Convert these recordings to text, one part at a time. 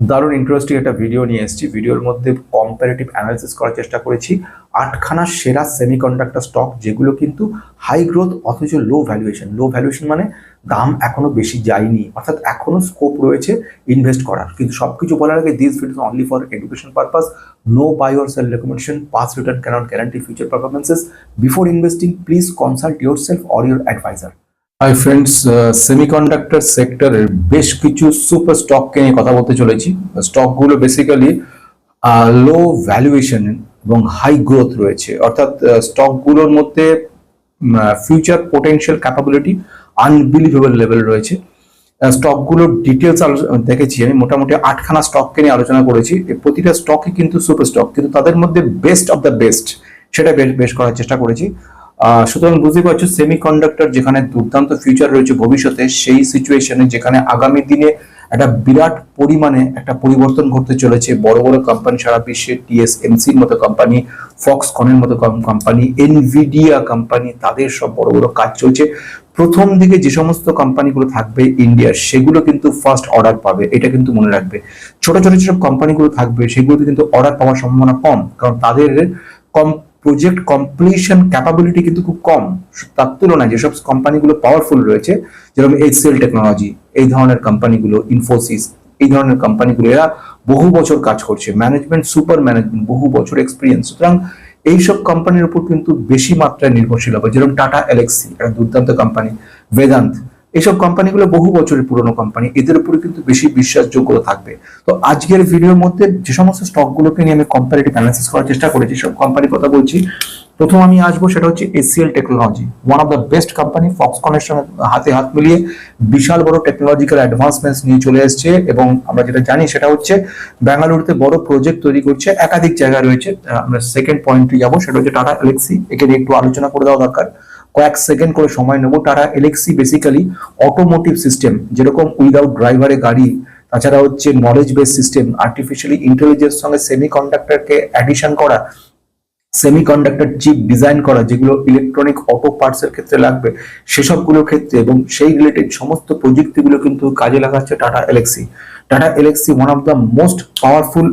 দারুণ ইন্টারেস্টিং একটা ভিডিও নিয়ে এসেছি। ভিডিওর মধ্যে কম্পারেটিভ অ্যানালিসিস করার চেষ্টা করেছি। আটখানা সেরা সেমিকন্ডাক্টর স্টক যেগুলো কিন্তু হাই গ্রোথ অথচ লো ভ্যালুয়েশন লো ভ্যালুয়েশন মানে দাম এখনও বেশি যায়নি। অর্থাৎ এখনও স্কোপ রয়েছে ইনভেস্ট করার। কিন্তু সবকিছু বলার আগে this video only for education purpose no buy or sell recommendation past return cannot guarantee future performances before investing please consult yourself or your advisor hi friends semiconductor সেক্টরের বেশ কিছু সুপার স্টককে নিয়ে কথা বলতে চলেছি। স্টকগুলো বেসিক্যালি লো ভ্যালুয়েশন এবং হাই গ্রোথ রয়েছে। অর্থাৎ স্টকগুলোর মধ্যে future potential capability unbelievable level রয়েছে। স্টকগুলোর ডিটেলস দেখেছি আমি। মোটামুটি আটখানা স্টককে নিয়ে আলোচনা করেছি। প্রতিটা স্টকই কিন্তু সুপার স্টক কিন্তু তাদের মধ্যে বেস্ট অফ দ্য বেস্ট সেটা বেশ বেশ করার চেষ্টা করেছি। সুতরাং বুঝতে পারছ সেমি কন্ডাক্টর যেখানে দুর্দান্ত ফিউচার রয়েছে ভবিষ্যতে, সেই সিচুয়েশনে যেখানে আগামী দিনে একটা বিরাট পরিমাণে একটা পরিবর্তন ঘটতে চলেছে, বড় বড় কোম্পানি সারা বিশ্বে টিএসএমসির মতো কোম্পানি ফক্সকনের মতো কোম্পানি এনভিডিয়া কোম্পানি তাদের সব বড় বড় কাজ চলছে। প্রথম দিকে যে সমস্ত কোম্পানিগুলো থাকবে ইন্ডিয়ার সেগুলো কিন্তু ফার্স্ট অর্ডার পাবে, এটা কিন্তু মনে রাখবে। ছোট ছোট যেসব কোম্পানিগুলো থাকবে, সেগুলোতে কিন্তু অর্ডার পাওয়ার সম্ভাবনা কম, কারণ তাদের কম প্রজেক্ট কমপ্লিশন ক্যাপাবিলিটি কিন্তু খুব কম। তার তুলনায় যেসব কোম্পানিগুলো পাওয়ারফুল রয়েছে, যেরকম এইচসিএল টেকনোলজি এই ধরনের কোম্পানিগুলো ইনফোসিস এই ধরনের কোম্পানিগুলো এরা বহু বছর কাজ করছে। ম্যানেজমেন্ট সুপার ম্যানেজমেন্ট বহু বছর এক্সপিরিয়েন্স সুতরাং এইসব কোম্পানির উপর কিন্তু বেশি মাত্রায় নির্ভরশীল হবে। যেরকম টাটা এলেক্সি একটা দুর্দান্ত কোম্পানি বেদান্ত এইসব কোম্পানিগুলো বহু বছরের পুরনো কোম্পানি এদের উপরে কিন্তু বেশি বিশ্বাসযোগ্যতা থাকবে। তো আজকের ভিডিওর মধ্যে যে সমস্ত স্টকগুলোকে নিয়ে আমি কম্পারেটিভ অ্যানালিসিস করার চেষ্টা করেছি, সব কোম্পানির কথা বলছি। প্রথম আমি আসব, সেটা হচ্ছে ACL technology one of the best company ফক্সকনের সঙ্গে হাতে হাত মিলিয়ে বিশাল বড় টেকনোলজিক্যাল অ্যাডভান্সমেন্টস নিয়ে চলে এসেছে এবং আমরা যেটা জানি সেটা হচ্ছে বেঙ্গালুরুতে বড় প্রজেক্ট তৈরি করছে, একাধিক জায়গা রয়েছে। আমরা সেকেন্ড পয়েন্টে যাব, সেটা হচ্ছে টাটা এলেক্সি একে নিয়ে একটু আলোচনা করে দেওয়া দরকার। কয়েক সেকেন্ড করে সময় নেব। Tata Elxsi basically automotive system যেরকম উইদাউট ড্রাইভারে গাড়ি, তাছাড়া হচ্ছে knowledge base system artificially intelligence সঙ্গে সেমি কন্ডাক্টরকে অ্যাডিশন করা সেমি কন্ডাক্টর চিপ ডিজাইন করা, যেগুলো ইলেকট্রনিক অটো পার্টস এর ক্ষেত্রে লাগবে, সেসবগুলোর ক্ষেত্রে এবং সেই রিলেটেড সমস্ত প্রযুক্তিগুলো কিন্তু কাজে লাগাচ্ছে Tata Elxsi Tata Elxsi one of the most powerful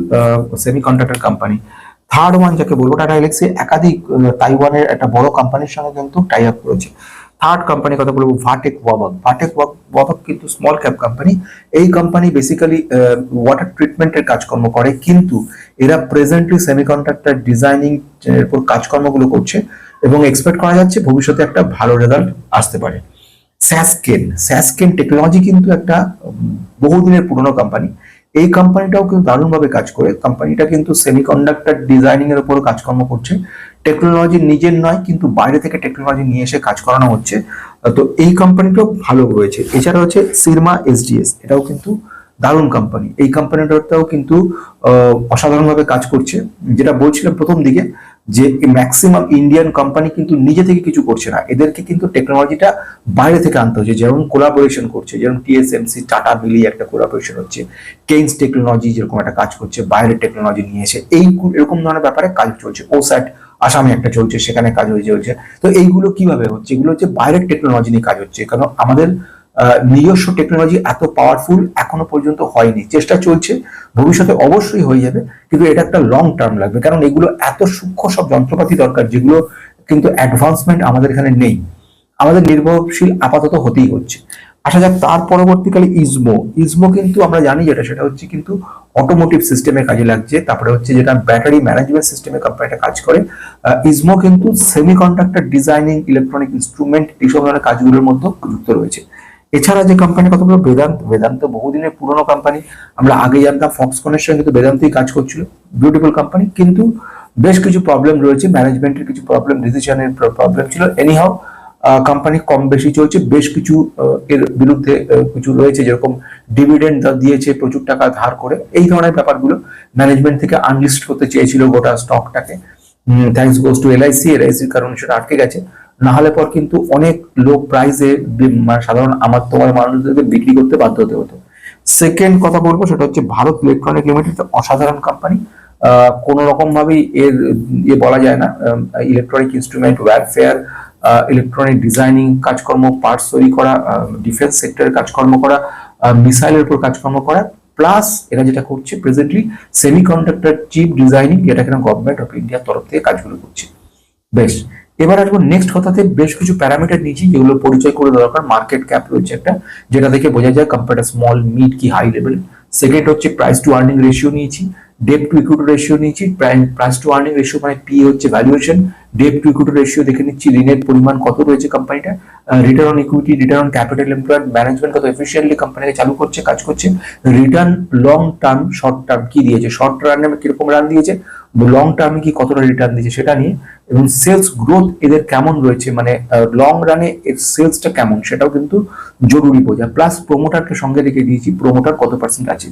semiconductor company third one যাকে বলব টাটা এলেক্সি একাধিক তাইওয়ানের একটা বড় কোম্পানির সঙ্গে কিন্তু টাই আপ করেছে। থার্ড কোম্পানির কথা বলব ভাটেক ওয়াবক ভাটেক ওয়াবক কিন্তু স্মল ক্যাপ কোম্পানি এই কোম্পানি বেসিক্যালি ওয়াটার ট্রিটমেন্টের কাজকর্ম করে, কিন্তু এরা প্রেজেন্টলি সেমিকন্ডাক্টর ডিজাইনিং এর উপর কাজকর্মগুলো করছে এবং এক্সপেক্ট করা যাচ্ছে ভবিষ্যতে একটা ভালো রেজাল্ট আসতে পারে। স্যাসকেন স্যাসকেন টেকনোলজি কিন্তু একটা বহুদিনের পুরনো কোম্পানি এই কোম্পানিটাও কিন্তু দারুণভাবে কাজ করে। কোম্পানিটা কিন্তু সেমিকন্ডাক্টর ডিজাইনিং এর উপর কাজকর্ম করছে। টেকনোলজি নিজের নয়, কিন্তু বাইরে থেকে টেকনোলজি নিয়ে এসে কাজ করানো হচ্ছে। তো এই কোম্পানিটাও ভালো রয়েছে। এছাড়া হচ্ছে সিরমা এসডিএস এটাও কিন্তু দারুণ কোম্পানি এই কোম্পানিটাও কিন্তু অসাধারণভাবে কাজ করছে। যেটা বলছিলাম প্রথম দিকে যে ম্যাক্সিমাম ইন্ডিয়ান কোম্পানি কিন্তু নিজে থেকে কিছু করছে না। এদেরকে কিন্তু টেকনোলজিটা বাইরে থেকে আনতে হচ্ছে। যেমন কোলাবোরেশন করছে, যেমন টিএসএমসি টাটা মিলি একটা কোলাবোরেশন হচ্ছে কেইন্স টেকনোলজি যেরকম একটা কাজ করছে বাইরের টেকনোলজি নিয়ে এসে এই এরকম ধরনের ব্যাপারে কাজ চলছে। ওস্যাট আসামে একটা চলছে, সেখানে কাজ হয়ে চলছে তো এইগুলো কীভাবে হচ্ছে? এগুলো হচ্ছে বাইরের টেকনোলজি নিয়ে কাজ হচ্ছে। কারণ আমাদের নিজস্ব টেকনোলজি এত পাওয়ারফুল এখনও পর্যন্ত হয়নি। চেষ্টা চলছে, ভবিষ্যতে অবশ্যই হয়ে যাবে, কিন্তু এটা একটা লং টার্ম লাগবে। কারণ এগুলো এত সূক্ষ্ম সব যন্ত্রপাতি দরকার, যেগুলো কিন্তু অ্যাডভান্সমেন্ট আমাদের এখানে নেই। আমাদের নির্ভরশীল আপাতত হতেই হচ্ছে। আসা যাক, তার পরবর্তীকালে ইজমো ইজমো কিন্তু আমরা জানি যেটা, সেটা হচ্ছে কিন্তু অটোমোটিভ সিস্টেমে কাজে লাগছে। তারপরে হচ্ছে যেটা ব্যাটারি ম্যানেজমেন্ট সিস্টেমে কোম্পানিটা কাজ করে। ইজমো কিন্তু সেমিকন্ডাক্টর ডিজাইনিং ইলেকট্রনিক ইনস্ট্রুমেন্ট এইসব ধরনের কাজগুলোর মধ্যে যুক্ত রয়েছে। এছাড়া যে কোম্পানির কথা বলব বেদান্ত বেদান্ত বহুদিনের পুরনো কোম্পানি আমরা আগে জানতাম ফক্সকনের সঙ্গে কিন্তু বেদান্তই কাজ করছিল। বিউটিফুল কোম্পানি কিন্তু বেশ কিছু প্রবলেম রয়েছে। ম্যানেজমেন্টের কিছু প্রবলেম ডিসিশনের প্রবলেম ছিল। এনিহাও কোম্পানি কম বেশি চলছে। বেশ কিছু এর বিরুদ্ধে কিছু রয়েছে। যেরকম ডিভিডেন্ড দিয়েছে প্রচুর টাকা ধার করে। এই ধরনের ব্যাপারগুলো ম্যানেজমেন্ট থেকে আনলিস্ট করতে চেয়েছিল গোটা স্টকটাকে থ্যাংকস গোস টু এলআইসি এলআইসির কারণে সেটা আটকে গেছে। না হলে পর কিন্তু অনেক লো প্রাইসে সাধারণ আমার তোমার মানুষদেরকে বিক্রি করতে বাধ্য হতে হতো। সেকেন্ড কথা বলব সেটা হচ্ছে ভারত ইলেকট্রনিক লিমিটেড অসাধারণ কোম্পানি কোন রকম ভাবেই এর ইয়ে বলা যায় না। Electronic instrument warfare electronic designing কাজকর্ম পার্টস তৈরি করা ডিফেন্স সেক্টরের কাজকর্ম করা মিসাইলের উপর কাজকর্ম করা। প্লাস এরা যেটা করছে প্রেজেন্টলি সেমি চিপ ডিজাইনিং যেটা কিনা গভর্নমেন্ট অফ ইন্ডিয়ার তরফ থেকে কাজগুলো করছে। বেশ। এবার আসব নেক্সট কথাতে, বেশ কিছু প্যারামিটার নিয়েছি যেগুলো পরিচয় করে দরকার। মার্কেট ক্যাপ রয়েছে একটা, যেটা দেখে বোঝা যায় কোম্পানিটা স্মল মিড কি হাই লেভেল সেকেন্ড হচ্ছে প্রাইস টু আর্নিং রেশিও নিয়েছি ডেপ টু ইকুইটি রেশিও নিয়েছি প্রাইস টু আর্নিং রেশিও মানে পি হচ্ছে valuation debt to equity ratio দেখে নিচ্ছি, ঋণের পরিমাণ কত রয়েছে কোম্পানিটা return on equity return on capital employed management কত এফিসিয়েন্টলি কোম্পানিকে চালু করছে, কাজ করছে। Return long term short term কি দিয়েছে? শর্ট টার্মে কীরকম রান দিয়েছে? লং টার্মে কি কতটা রিটার্ন দিয়েছে সেটা নিয়ে এবং সেলস গ্রোথ এদের কেমন রয়েছে? মানে লং রানে এর সেলসটা কেমন সেটাও কিন্তু জরুরি বোঝা। প্লাস প্রোমোটারকে সঙ্গে রেখে দিয়েছি প্রোমোটার কত পার্সেন্ট আছে?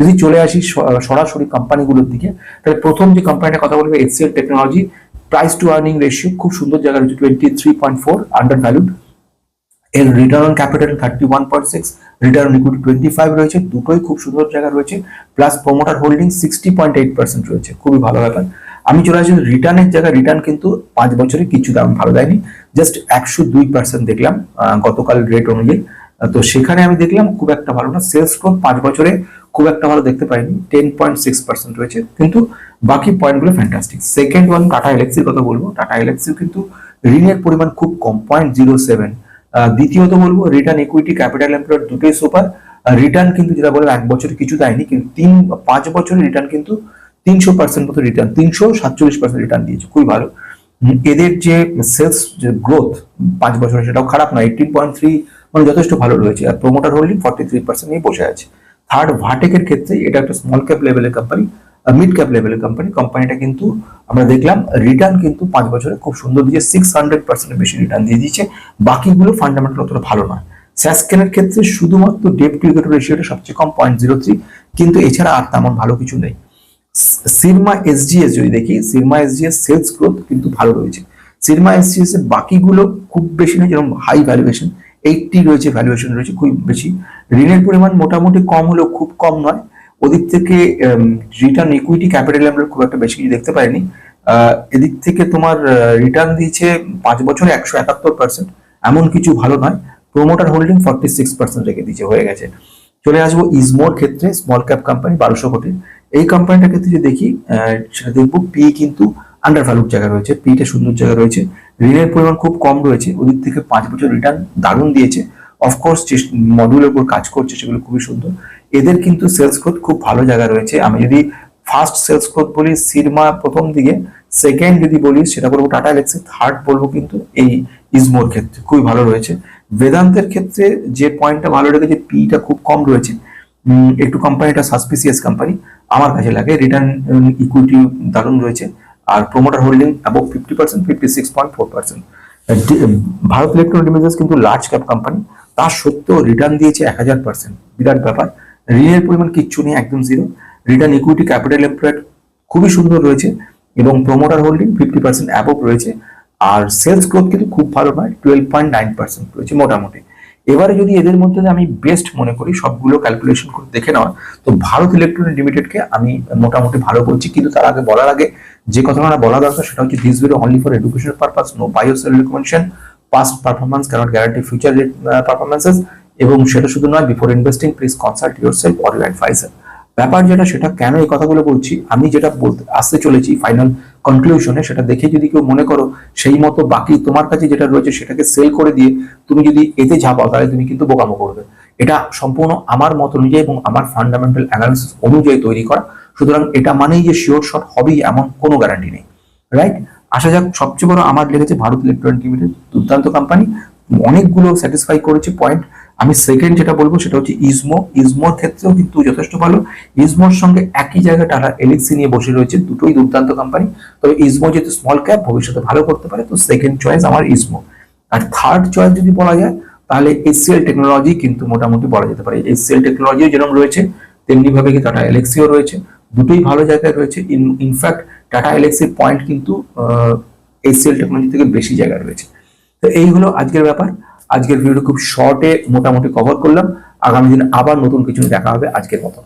যদি চলে আসি সরাসরি কোম্পানিগুলোর দিকে, তাহলে প্রথম যে কোম্পানিটা কথা বলবে excel technology price to earning ratio খুব সুন্দর জায়গা রয়েছে twenty three point four under valued এর return on capital thirty one point six return equity twenty five রয়েছে, দুটোই খুব সুন্দর জায়গা রয়েছে plus promoter holding sixty point eight percent রয়েছে, খুবই ভালো ব্যাপার। আমি চলে আসি রিটার্নের জায়গায় রিটার্ন কিন্তু পাঁচ বছরে কিছু দাম ভালো দেয়নি জাস্ট একশো দুই পার্সেন্ট দেখলাম গতকাল রেট অনুযায়ী। তো সেখানে আমি দেখলাম খুব একটা ভালো না সেলস গ্রোথ পাঁচ বছরে খুব একটা ভালো দেখতে পাইনি টেন পয়েন্ট সিক্স পার্সেন্ট রয়েছে, কিন্তু বাকি পয়েন্টগুলো ফ্যান্টাস্টিক সেকেন্ড ওয়ান টাটা এলেক্সির কথা বলব টাটা এলেক্সির কিন্তু ঋণের পরিমাণ খুব কম পয়েন্ট জিরো সেভেন দ্বিতীয়ত বলব রিটার্ন ইকুইটি ক্যাপিটাল এমপ্লয়েড দুটোই সুপার রিটার্ন কিন্তু যেটা বললাম, এক বছরে কিছু দেয়নি, কিন্তু তিন, পাঁচ বছরের রিটার্ন কিন্তু তিনশো পার্সেন্ট মতো রিটার্ন তিনশো সাতচল্লিশ পার্সেন্ট রিটার্ন দিয়েছে, খুবই ভালো। এদের যে সেলস যে গ্রোথ পাঁচ বছরে সেটাও খারাপ নয় এইটিন পয়েন্ট থ্রি মানে যথেষ্ট ভালো রয়েছে, আর promoter holding forty three percent নিয়ে বসে আছে। থার্ড ভাটেকের ক্ষেত্রে এটা একটা স্মল ক্যাপ লেভেলের কোম্পানি মিড ক্যাপ লেভেলের কোম্পানি কোম্পানিটা কিন্তু আমরা দেখলাম রিটার্ন কিন্তু পাঁচ বছরে খুব সুন্দর দিয়ে সিক্স হান্ড্রেড পার্সেন্টের বেশি রিটার্ন দিয়ে দিচ্ছে বাকিগুলো ফান্ডামেন্টাল অতটা ভালো নয় স্যাসকেনের ক্ষেত্রে শুধুমাত্র ডেপ টু ইকুইটি রেশিওটা সবচেয়ে কম পয়েন্ট জিরো থ্রি কিন্তু এছাড়া আর তেমন ভালো কিছু নেই। সিরমা এসজিএস যদি দেখি সিরমা এসজিএস সেলস গ্রোথ কিন্তু ভালো রয়েছে। সিরমা এসজিএস এর বাকিগুলো খুব বেশি নেই, যেরকম হাই ভ্যালুয়েশন এইটটি রয়েছে ভ্যালুয়েশন রয়েছে খুব বেশি। ঋণের পরিমাণ মোটামুটি কম হলেও খুব কম নয়। ওদিক থেকে রিটার্ন ইকুইটি ক্যাপিটাল আমরা খুব একটা বেশি কিছু দেখতে পাইনি। এদিক থেকে তোমার রিটার্ন দিয়েছে পাঁচ বছরে একশো একাত্তর পার্সেন্ট এমন কিছু ভালো নয়। Promoter holding forty six percent রেখে দিয়েছে, হয়ে গেছে। চলে আসব ইজমোর ক্ষেত্রে স্মল ক্যাপ কোম্পানি বারোশো কোটি। এই কোম্পানিটার ক্ষেত্রে যদি দেখি সেটা দেখব। পি কিন্তু আন্ডার ভ্যালুর জায়গা রয়েছে। পিটা সুন্দর জায়গা রয়েছে। ঋণের পরিমাণ খুব কম রয়েছে। ওদিক থেকে পাঁচ বছর রিটার্ন দারুণ দিয়েছে। অফকোর্স যে মডিউলের উপর কাজ করছে, সেগুলো খুবই সুন্দর। এদের কিন্তু সেলস গ্রোথ খুব ভালো জায়গা রয়েছে। আমি যদি ফার্স্ট সেলস গ্রোথ বলি সিরমা প্রথম দিকে সেকেন্ড যদি বলি, সেটা বলব টাটা এলেক্সি থার্ড বলব কিন্তু এই ইজমোর ক্ষেত্রে, খুবই ভালো রয়েছে। বেদান্তের ক্ষেত্রে যে পয়েন্টটা ভালো রেখেছে পিটা খুব কম রয়েছে। একটু কোম্পানিটা সাসপিসিয়াস কোম্পানি আমার কাছে লাগে। রিটার্ন ইকুইটি দারুণ রয়েছে। আর promoter holding above fifty percent fifty six point four percent Bharat electronic devices কিন্তু লার্জ ক্যাপ কোম্পানি তার সত্ত্বেও রিটার্ন দিয়েছে এক হাজার পার্সেন্ট বিরাট ব্যাপার। ঋণের পরিমাণ কিচ্ছু নেই, একদম zero return equity capital employed খুবই সুন্দর রয়েছে এবং promoter holding fifty percent above রয়েছে। আর সেলস গ্রোথ কিন্তু খুব ভালো নয় টুয়েলভ পয়েন্ট নাইন পার্সেন্ট রয়েছে মোটামুটি। এবারে যদি এদের মধ্যে আমি বেস্ট মনে করি, সবগুলো ক্যালকুলেশন করে দেখে নেওয়া, তো ভারত ইলেকট্রনিক লিমিটেডকে আমি মোটামুটি ভালো বলছি। কিন্তু তার আগে বলার আগে যে কথাটা বলা দরকার, সেটা হচ্ছে this video only for education purpose no buy or sell recommendation performance cannot guarantee future performances এবং সেটা শুধু নয় before investing please consult yourself or your advisor ব্যাপার যেটা, সেটা কেন এই কথাগুলো বলছি? আমি যেটা বলতে, আসতে চলেছি ফাইনাল কনক্লুশনে সেটা দেখে যদি কেউ মনে করো সেই মতো বাকি তোমার কাছে যেটা রয়েছে, সেটাকে সেল করে দিয়ে তুমি যদি এতে ঝাঁপাও, তাহলে তুমি কিন্তু বোকামো করবে। এটা সম্পূর্ণ আমার মত অনুযায়ী এবং আমার ফান্ডামেন্টাল অ্যানালিসিস অনুযায়ী তৈরি করা। সুতরাং এটা মানেই যে শিওর শট হবেই, এমন কোনো গ্যারান্টি নেই। রাইট আসা যাক সবচেয়ে বড় আমার লেগেছে ভারত ইলেকট্রনিক লিমিটেড দুর্দান্ত কোম্পানি অনেকগুলো স্যাটিসফাই করেছে পয়েন্ট আমি সেকেন্ড যেটা বলব সেটা হচ্ছে ইজমো ইজমোর ক্ষেত্রেও কিন্তু যথেষ্ট ভালো। ইজমোর সঙ্গে একই জায়গায় টাটা এলিক্সি নিয়ে বসে রয়েছে, দুটোই দুর্দান্ত কোম্পানি তবে ইজমো যেহেতু স্মল ক্যাপ ভবিষ্যতে ভালো করতে পারে, তো সেকেন্ড চয়েস আমার ইজমো আর থার্ড চয়েস যদি বলা যায়, তাহলে এসসিএল টেকনোলজি কিন্তু মোটামুটি বলা যেতে পারে। এসসিএল টেকনোলজিও যেরকম রয়েছে, তেমনি ভাবে কি টাটা এলেক্সিও রয়েছে। দুটোই ভালো জায়গায় রয়েছে। ইনফ্যাক্ট টাটা এলেক্সির পয়েন্ট কিন্তু এসিএল টেকনোলজি থেকে বেশি জায়গায় রয়েছে। তো এই হলো আজকের ব্যাপার। আজকের ভিডিওটা খুব শর্টে মোটামুটি কভার করলাম। আগামী দিন আবার নতুন কিছু দেখা হবে আজকের মতো।